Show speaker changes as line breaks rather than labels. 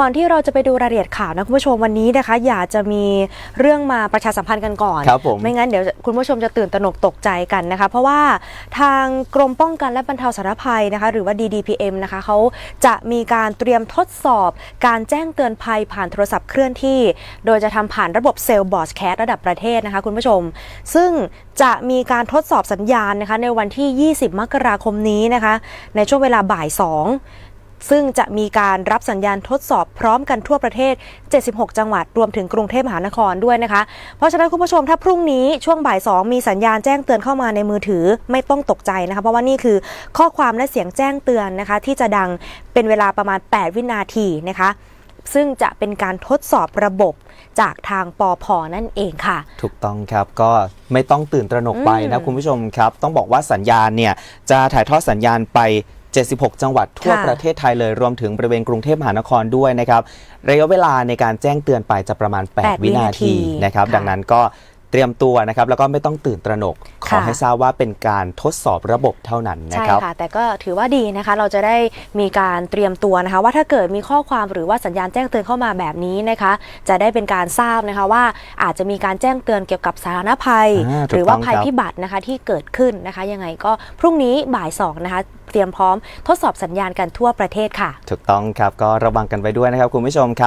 ก่อนที่เราจะไปดูรายละเอียดข่าวนะคุณผู้ชมวันนี้นะคะ อยากจะมีเรื่องมาประชาสัมพันธ์กันก่อน
ครับผม
ไม่งั้นเดี๋ยวคุณผู้ชมจะตื่นตระหนกตกใจกันนะคะ เพราะว่าทางกรมป้องกันและบรรเทาสาธารณภัยนะคะ หรือว่า DDPM นะคะเขาจะมีการเตรียมทดสอบการแจ้งเตือนภัยผ่านโทรศัพท์เคลื่อนที่ โดยจะทำผ่านระบบเซลล์บอร์ดแคสระดับประเทศนะคะคุณผู้ชม ซึ่งจะมีการทดสอบสัญญาณนะคะในวันที่ 20 มกราคมนี้นะคะ ในช่วงเวลาบ่าย 2 ซึ่งจะมีการรับสัญญาณทดสอบพร้อมกันทั่วประเทศ 76 จังหวัดรวมถึงกรุงเทพมหานครด้วยนะคะ เพราะฉะนั้นคุณผู้ชมถ้าพรุ่งนี้ช่วงบ่าย 2 มีสัญญาณแจ้งเตือนเข้ามาในมือถือไม่ต้องตกใจนะคะเพราะว่านี่คือข้อความและเสียงแจ้งเตือนนะคะ ที่จะดังเป็นเวลาประมาณ 8 วินาทีนะคะซึ่งจะเป็นการทดสอบระบบจากทางปอพนั่นเองค่ะ
ถูกต้องครับก็ไม่ต้องตื่นตระหนกไปนะ
อืม
คุณผู้ชมครับ ต้องบอกว่าสัญญาณเนี่ยจะถ่ายทอดสัญญาณไป 76 จังหวัดทั่ว
ค่ะ
ประเทศไทยเลยรวมถึงบริเวณกรุงเทพมหานครด้วยนะครับ ระยะเวลาในการแจ้งเตือนไปจะประมาณ
แปด
8วินาที
วินาที
นะครับ
ค่ะ
ดังนั้นก็ เตรียมตัวนะครับแล้วก็ไม่ต้องตื่นตระหนก ขอ
ค่ะ
ให้ทราบว่าเป็นการทดสอบระบบเท่านั้นนะ
ใช่
ครับ
ค่ะ แต่ก็ถือว่าดีนะคะ เราจะได้มีการเตรียมตัวนะคะ ว่าถ้าเกิดมีข้อความหรือว่าสัญญาณแจ้งเตือนเข้ามาแบบนี้นะคะ จะได้เป็นการทราบนะคะว่าอาจจะมีการแจ้งเตือนเกี่ยวกับสาธารณภัย
อ่าถูก
หรือว่า
ต้อง
ภัย
ครับ
พิบัตินะคะที่เกิดขึ้นนะคะ ยังไงก็พรุ่งนี้บ่ายสองนะคะเตรียมพร้อมทดสอบสัญญาณกันทั่วประเทศค่ะ
ถูกต้องครับก็ระวังกันไว้ด้วยนะครับคุณผู้ชมครับ